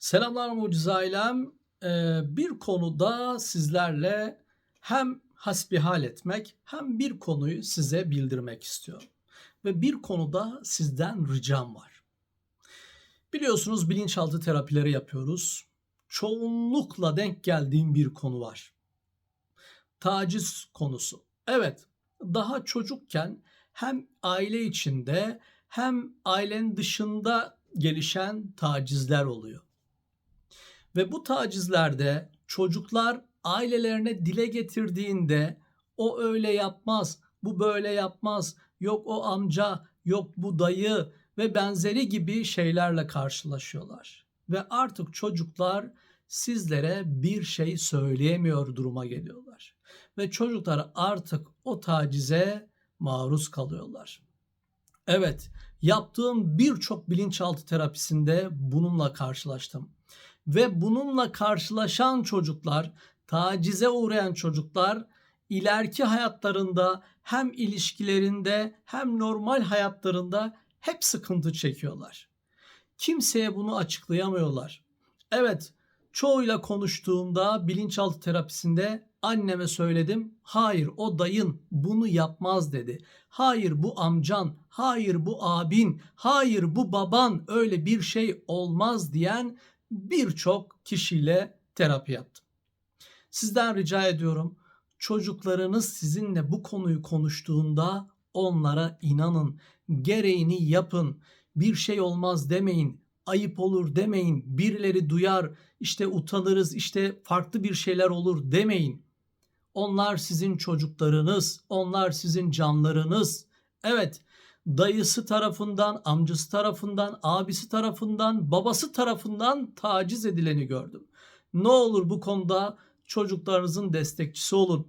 Selamlar Mucize ailem. Ee, bir konuda sizlerle hem hasbihal etmek hem bir konuyu size bildirmek istiyorum. Ve bir konuda sizden ricam var. Biliyorsunuz bilinçaltı terapileri yapıyoruz. Çoğunlukla denk geldiğim bir konu var. Taciz konusu. Evet, daha çocukken hem aile içinde hem ailenin dışında gelişen tacizler oluyor. Ve bu tacizlerde çocuklar ailelerine dile getirdiğinde o öyle yapmaz, bu böyle yapmaz, yok o amca, yok bu dayı ve benzeri gibi şeylerle karşılaşıyorlar. Ve artık çocuklar sizlere bir şey söyleyemiyor duruma geliyorlar. Ve çocuklar artık o tacize maruz kalıyorlar. Evet, yaptığım birçok bilinçaltı terapisinde bununla karşılaştım ve bununla karşılaşan çocuklar, tacize uğrayan çocuklar ileriki hayatlarında hem ilişkilerinde hem normal hayatlarında hep sıkıntı çekiyorlar. Kimseye bunu açıklayamıyorlar. Evet, çoğuyla konuştuğumda bilinçaltı terapisinde anneme söyledim. Hayır o dayın bunu yapmaz dedi. Hayır bu amcan, hayır bu abin, hayır bu baban öyle bir şey olmaz diyen birçok kişiyle terapi yaptım. Sizden rica ediyorum çocuklarınız sizinle bu konuyu konuştuğunda onlara inanın, gereğini yapın. Bir şey olmaz demeyin, ayıp olur demeyin, birileri duyar, işte utanırız, işte farklı bir şeyler olur demeyin. Onlar sizin çocuklarınız, onlar sizin canlarınız. Evet, dayısı tarafından, amcası tarafından, abisi tarafından, babası tarafından taciz edileni gördüm. Ne olur bu konuda çocuklarınızın destekçisi olun.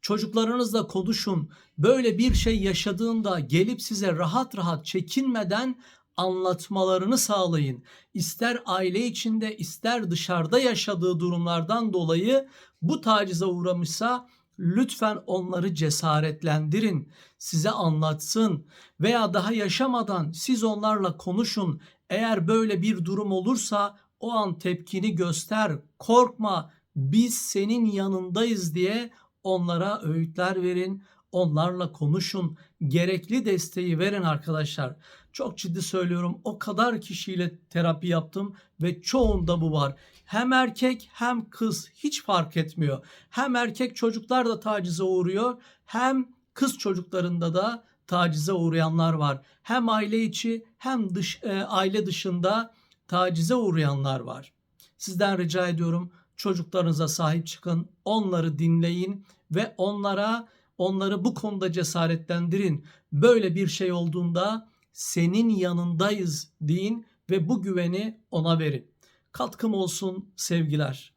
Çocuklarınızla konuşun. Böyle bir şey yaşadığında gelip size rahat rahat çekinmeden anlatmalarını sağlayın. İster aile içinde ister dışarıda yaşadığı durumlardan dolayı bu tacize uğramışsa lütfen onları cesaretlendirin, size anlatsın veya daha yaşamadan siz onlarla konuşun. Eğer böyle bir durum olursa o an tepkini göster, korkma, biz senin yanındayız diye onlara öğütler verin, onlarla konuşun, gerekli desteği verin arkadaşlar. Çok ciddi söylüyorum o kadar kişiyle terapi yaptım ve çoğunda bu var. Hem erkek hem kız hiç fark etmiyor. Hem erkek çocuklar da tacize uğruyor hem kız çocuklarında da tacize uğrayanlar var. Hem aile içi hem dış e, aile dışında tacize uğrayanlar var. Sizden rica ediyorum çocuklarınıza sahip çıkın, onları dinleyin ve onlara onları bu konuda cesaretlendirin. Böyle bir şey olduğunda senin yanındayız deyin ve bu güveni ona verin. Katkım olsun sevgiler.